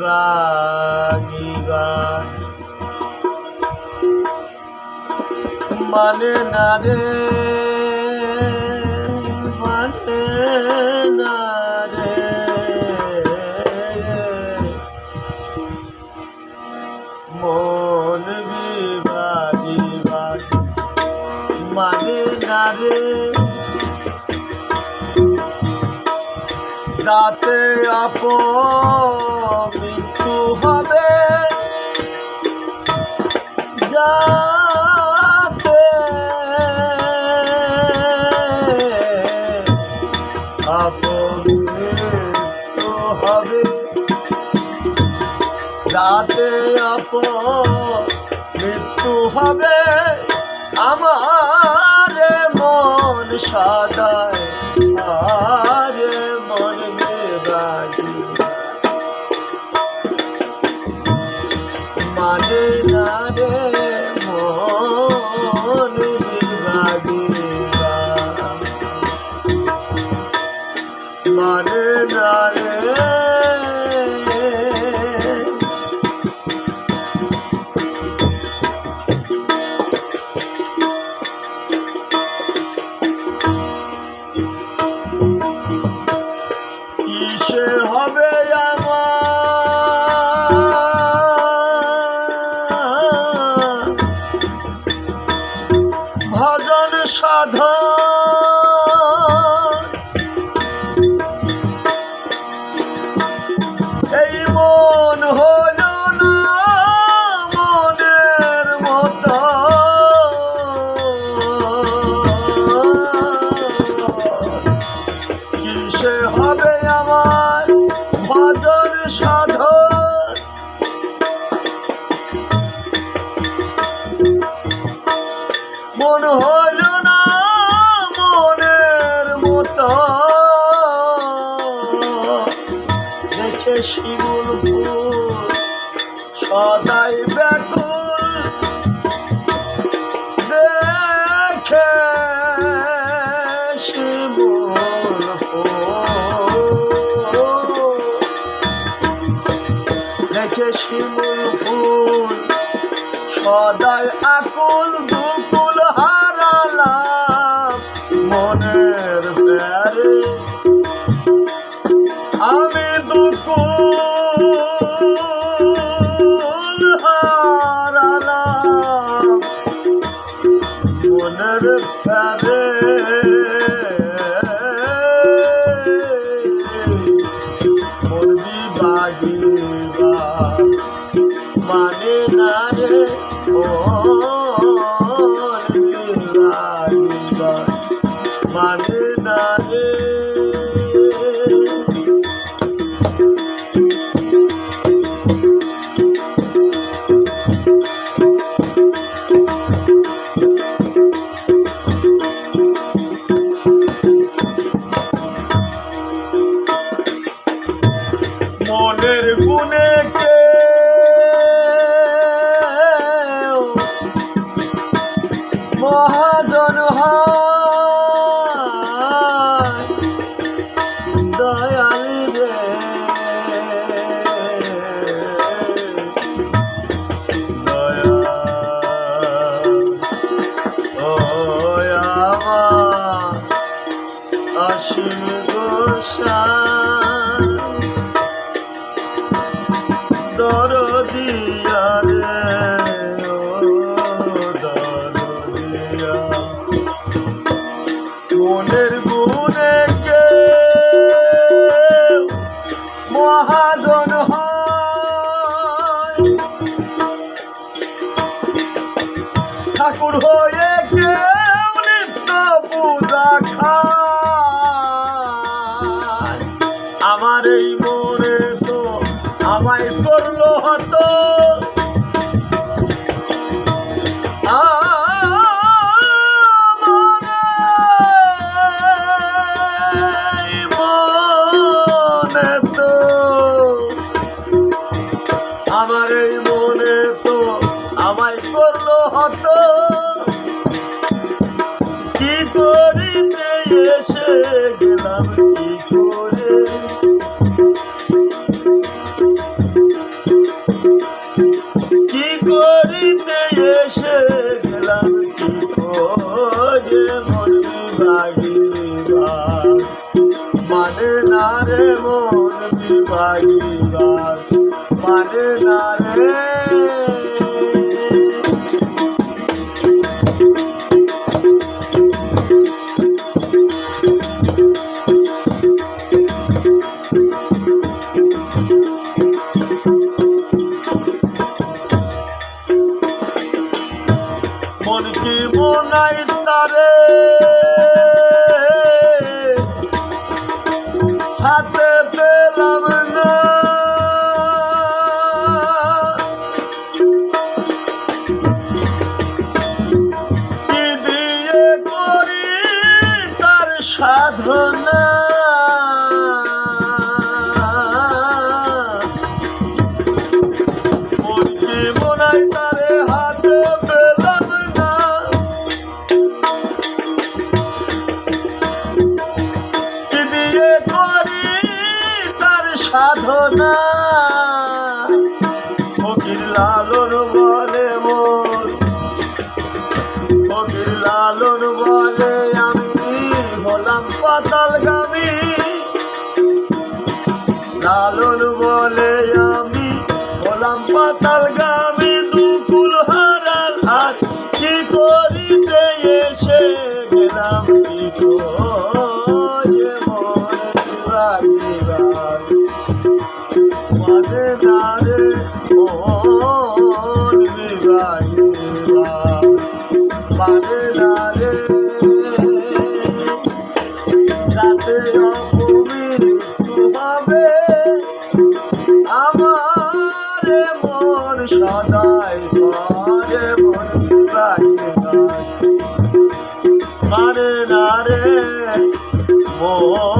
রাগিবা। মানে না রে। যাতে আপ মৃত্যু হবে। যাতে আপ মৃত্যু হবে। যাতে আপ মৃত্যু হবে। আমার মন সাদায় ভজন সাধন। মন হলো না মনের মতো। দেখে শিমুল ফুল সদাই ব্যাকুল। দেখে শিমুল ফুল। দেখে শিমুল ফুল সদাই আকুল দুকুল মনের প্যারে মরবি বাগিবা মানে না রে ও গুণে কে মহাজন হয় রে। দয়া ও আমার back. এসে গেলাম কি করে? কি করিতে এসে গেলাম কি খোঁজে? মন বিভাগী মানে না রে মন বিভাগী মানে না রে মন কি মনাই তারে। লালন বলে আমি বলাম, পাতাল গ্রামে দুকুল হারাল আর কি করিতে এসে গেলাম মানে না মন